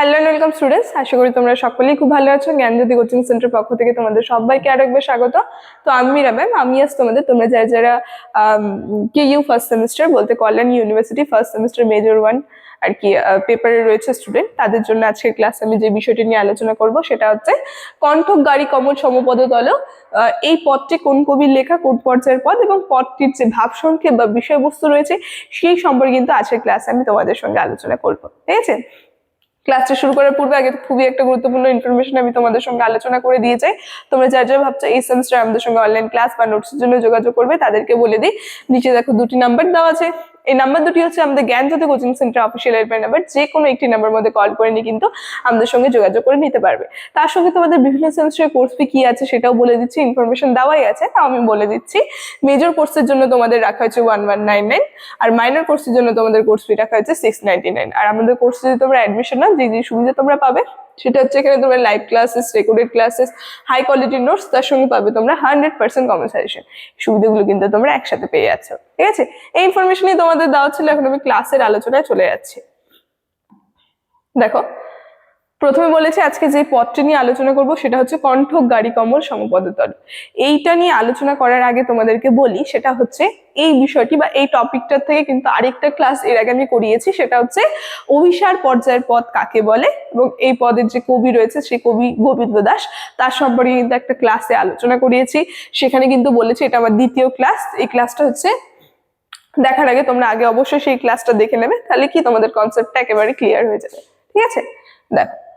Hello and welcome students আশা করি তোমরা সকলেই খুব ভালো আছো। জ্ঞানজ্যোতি কোচিং সেন্টার পক্ষ থেকে তোমাদের সবাইকে আরও একবার স্বাগত। তো আমি মীরা ম্যাম আমি আজ তোমাদের তোমরা যারা যারা কে ইউ ফার্স্ট সেমিস্টার বলতে Kalyan university first semester major one আর কি পেপারে রয়েছে স্টুডেন্ট তাদের জন্য আজকের ক্লাস আমি যে বিষয়টি নিয়ে আলোচনা করব সেটা হচ্ছে কণ্ঠক গাড়ি কমল সমপদ আহ, এই পদটি কোন কবির লেখা কোন পর্যায়ের পদ এবং পদটির যে ভাব সংক্ষেপ বা বিষয়বস্তু রয়েছে সেই সম্পর্কে কিন্তু আজকের ক্লাসে আমি তোমাদের সঙ্গে আলোচনা করব। ঠিক আছে? ক্লাসটা শুরু করার পূর্বে আগে খুবই একটা গুরুত্বপূর্ণ ইনফরমেশন আমি তোমাদের সঙ্গে আলোচনা করে দিয়ে যাই তোমরা যার যা ভাবছ এই সেমিস্টার আমাদের সঙ্গে অনলাইন ক্লাস বা নোটসের জন্য যোগাযোগ করবে, তাদেরকে বলে দিই। নিচে দেখো দুটি নাম্বার দেওয়া আছে। এই নাম্বার দুটি হচ্ছে আমাদের জ্ঞান Gyanjyoti coaching centre official helpline number. যে কোনো একটি নাম্বার মধ্যে কল করে নিয়ে কিন্তু আমাদের সঙ্গে যোগাযোগ করে নিতে পারবে। তার সঙ্গে তোমাদের বিভিন্ন সেমিস্টারের কোর্স ফি কি আছে সেটাও বলে দিচ্ছি ইনফরমেশন দেওয়াই আছে, তাও আমি বলে দিচ্ছি। মেজর কোর্সের জন্য তোমাদের রাখা হয়েছে ওয়ান ওয়ান নাইন নাইন আর মাইনর কোর্সের জন্য তোমাদের কোর্স ফি রাখা হয়েছে সিক্স নাইনটি নাইন আর আমাদের কোর্সে যদি তোমরা অ্যাডমিশন নাও, যে যে সুবিধা তোমরা পাবে সেটা হচ্ছে এখানে তোমরা live classes recorded classes high কোয়ালিটির নোটস তার সঙ্গে পাবে তোমরা হান্ড্রেড পার্সেন্ট কমেন্সারেশন সুবিধাগুলো কিন্তু তোমরা একসাথে পেয়ে যাচ্ছ, ঠিক আছে? এই ইনফরমেশনই তোমাদের দেওয়া ছিল, এখন আমি ক্লাসের আলোচনায় চলে যাচ্ছি। দেখো প্রথমে বলেছি, আজকে যে পদটি নিয়ে আলোচনা করব সেটা হচ্ছে কণ্ঠক গাড়ি কমল সমপদতল এইটা নিয়ে আলোচনা করার আগে তোমাদেরকে বলি, সেটা হচ্ছে এই বিষয়টি বা এই টপিকটার থেকে কিন্তু আরেকটা ক্লাস এর আগে আমি করিয়েছি, সেটা হচ্ছে অভিসার পর্যায়ের পদ কাকে বলে এবং এই পদের যে কবি রয়েছে সেই কবি গোবিন্দ দাস, তার সম্পর্কে কিন্তু একটা ক্লাসে আলোচনা করিয়েছি। সেখানে কিন্তু বলেছি, এটা আমার দ্বিতীয় ক্লাস এই ক্লাসটা হচ্ছে দেখার আগে তোমরা আগে অবশ্যই সেই ক্লাসটা দেখে নেবে, তাহলে কি তোমাদের কনসেপ্টটা একেবারে ক্লিয়ার হয়ে যাবে। ঠিক আছে? দেখো।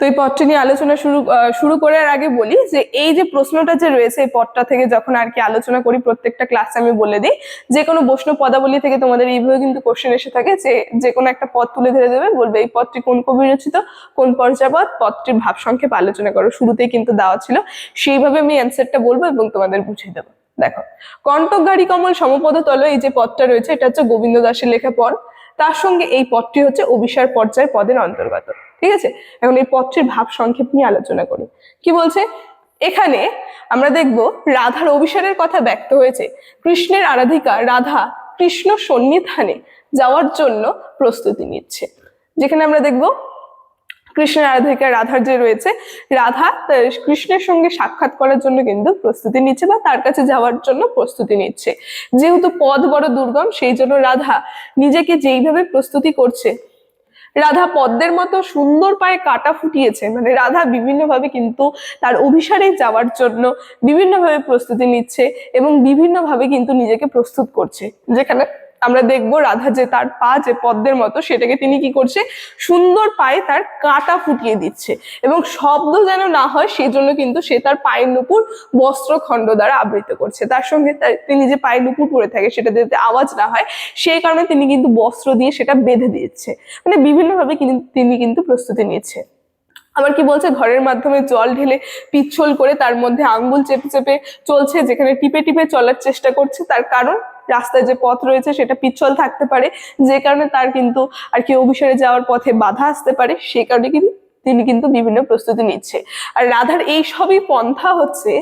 তো এই পদটি নিয়ে আলোচনা শুরু শুরু করার আগে বলি যে এই যে প্রশ্নটা যে রয়েছে এই পদটা থেকে যখন আর কি আলোচনা করি প্রত্যেকটা ক্লাসে আমি বলে দিই, যে কোনো বৈষ্ণব পদাবলী থেকে তোমাদের এইভাবে কিন্তু কোশ্চেন এসে থাকে যে যে কোনো একটা পথ তুলে ধরে দেবে, বলবে এই পদটি কোন কবি রচিত, কোন পর্যায়পদ পদটির ভাব সংক্ষেপ আলোচনা করো। শুরুতেই কিন্তু দেওয়া ছিল, সেইভাবে আমি অ্যান্সারটা বলব এবং তোমাদের বুঝিয়ে দেবো। দেখো কণ্টক গাড়ি কমল সমপদ তল এই যে পদটা রয়েছে, এটা হচ্ছে গোবিন্দ দাসের লেখা পদ তার সঙ্গে এই পদটি হচ্ছে অভিসার পর্যায় পদের অন্তর্গত। ঠিক আছে? এখন এই পদটির ভাব সংক্ষেপ নিয়ে আলোচনা করি। কি বলছে? এখানে আমরা দেখব রাধার অভিসারের কথা ব্যক্ত হয়েছে। কৃষ্ণের আরাধিকা রাধা কৃষ্ণ সন্নিধানে যাওয়ার জন্য প্রস্তুতি নিচ্ছে। যেখানে আমরা দেখব কৃষ্ণের আরাধিকা রাধার যে রয়েছে, রাধা কৃষ্ণের সঙ্গে সাক্ষাৎ করার জন্য কিন্তু প্রস্তুতি নিচ্ছে বা তার কাছে যাওয়ার জন্য প্রস্তুতি নিচ্ছে। যেহেতু পদ বড় দুর্গম, সেই জন্য রাধা নিজেকে যেইভাবে প্রস্তুতি করছে রাধা পদ্মের মতো সুন্দর পায়ে কাটা ফুটিয়েছে। মানে রাধা বিভিন্নভাবে কিন্তু তার অভিসারে যাওয়ার জন্য বিভিন্নভাবে প্রস্তুতি নিচ্ছে এবং বিভিন্নভাবে কিন্তু নিজেকে প্রস্তুত করছে। যেখানে আমরা দেখব রাধা যে তার পা যে পদ্মের মতো, সেটাকে তিনি কি করছে? সুন্দর পায়ে তার কাটা ফুটিয়ে দিচ্ছে। এবং শব্দ যেন না হয় সেই জন্য কিন্তু সে তার পায়ের নুপুর বস্ত্রখণ্ড দ্বারা আবৃত করছে। তার সঙ্গে তিনি যে পায়ের নুপুর পরে থাকে, সেটা যাতে আওয়াজ না হয় সেই কারণে তিনি কিন্তু বস্ত্র দিয়ে সেটা বেঁধে দিচ্ছে। মানে বিভিন্নভাবে তিনি কিন্তু প্রস্তুতি নিচ্ছে। আবার কি বলছে? ঘরের মাধ্যমে জল ঢেলে পিচ্ছল করে তার মধ্যে আঙ্গুল চেপে চেপে চলছে, যেখানে টিপে টিপে চলার চেষ্টা করছে। তার কারণ রাস্তায় যে পথ রয়েছে সেটা পিচ্ছল থাকতে পারে, যে কারণে তার কিন্তু আর কি অভিসারে যাওয়ার পথে বাধা আসতে পারে সেই কারণে কিন্তু তিনি কিন্তু বিভিন্ন প্রস্তুতি নিচ্ছে। আর রাধার এই সবই পন্থা হচ্ছে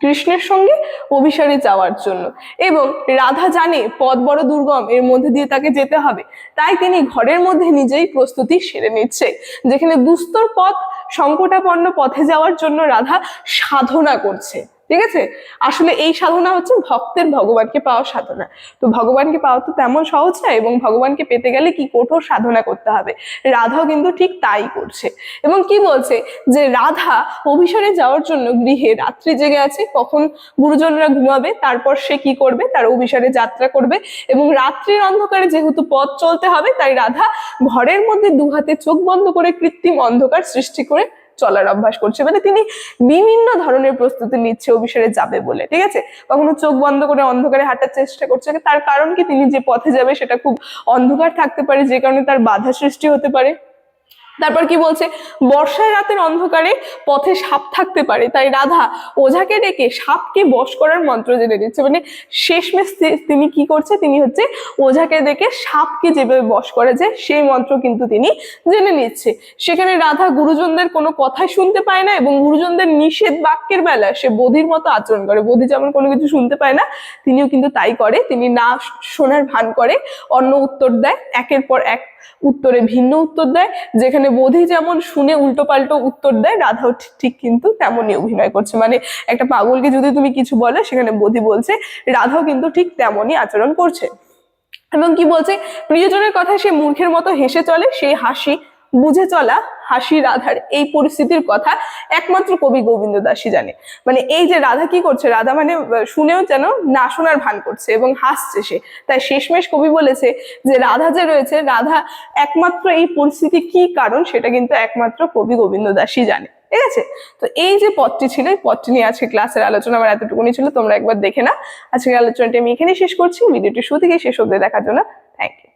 কৃষ্ণের সঙ্গে অভিসারে যাওয়ার জন্য। এবং রাধা জানে পথ বড় দুর্গম, এর মধ্যে দিয়ে তাকে যেতে হবে। তাই তিনি ঘরের মধ্যে নিজেই প্রস্তুতি সেরে নিচ্ছে। যেখানে দুস্তর পথ, সংকটাপন্ন পথে যাওয়ার জন্য রাধা সাধনা করছে। ঠিক আছে? আসলে এই সাধনা হচ্ছে ভক্তের ভগবানকে পাওয়া সাধনা। তো ভগবানকে পাওয়া তো তেমন সহজ না এবং ভগবানকে পেতে গেলে কি কঠোর সাধনা করতে হবে? রাধাও কিন্তু ঠিক তাই করছে। এবং কি বলছে? যে রাধা অভিসারে যাওয়ার জন্য গৃহে রাত্রি জেগে আছে, কখন গুরুজনরা ঘুমাবে, তারপর সে কি করবে? তার অভিসারে যাত্রা করবে এবং রাত্রির অন্ধকারে যেহেতু পথ চলতে হবে, তাই রাধা ঘরের মধ্যে দু হাতে চোখ বন্ধ করে কৃত্রিম অন্ধকার সৃষ্টি করে চলার অভ্যাস করছে। মানে তিনি বিভিন্ন ধরনের প্রস্তুতি নিচ্ছে, অভিসারে যাবে বলে, ঠিক আছে? কখনো চোখ বন্ধ করে অন্ধকারে হাঁটার চেষ্টা করছে। তার কারণ কি? তিনি যে পথে যাবে সেটা খুব অন্ধকার থাকতে পারে, যে কারণে তার বাধা সৃষ্টি হতে পারে। তারপর কি বলছে? বর্ষায় রাতের অন্ধকারে পথে সাপ থাকতে পারে। তাই রাধা ওঝাকে ডেকে সাপকে বশ করার মন্ত্র জেনে নিচ্ছে। মানে শেষমেশ তিনি কি করছে? তিনি হচ্ছে ওঝাকে ডেকে সাপকে যেভাবে বশ করা সেই মন্ত্র কিন্তু তিনি জেনে নিচ্ছে। সেখানে রাধা গুরুজনদের কোনো কথাই শুনতে পায় না এবং গুরুজনদের নিষেধ বাক্যের বেলা সে বোধির মতো আচরণ করে। বোধি যেমন কোনো কিছু শুনতে পায় না, তিনিও কিন্তু তাই করে। তিনি না শোনার ভান করে, অন্য উত্তর দেয়, একের পর এক উত্তরে ভিন্ন উত্তর দেয়, যেখানে বোধি যেমন শুনে উল্টো পাল্টো উত্তর দেয়, রাধাও ঠিক- ঠিক কিন্তু তেমনই অভিনয় করছে। মানে একটা পাগলকে যদি তুমি কিছু বলে, সেখানে বোধি বলছে, রাধাও কিন্তু ঠিক তেমনই আচরণ করছে। এবং কি বলছে প্রিয়জনের কথা সে মূর্খের মতো হেসে চলে, সেই হাসি বুঝে চলা, হাসি, রাধার এই পরিস্থিতির কথা একমাত্র কবি গোবিন্দ দাসই জানে। মানে এই যে রাধা কি করছে, রাধা মানে শুনেও যেন না শোনার ভান করছে এবং হাসছে সে। তাই শেষমেশ কবি বলেছে যে, রাধা যে রয়েছে, রাধা একমাত্র এই পরিস্থিতি কি কারণ সেটা কিন্তু একমাত্র কবি গোবিন্দ দাসই জানে। ঠিক আছে? তো এই যে পদটি ছিল, এই পদটি নিয়ে আজকে ক্লাসের আলোচনা আমার এতটুকুনি ছিল, তোমরা একবার দেখে না আজকের আলোচনাটি আমি এখানেই শেষ করছি। ভিডিওটি শুরু থেকে শেষ অব্দি দেখার জন্য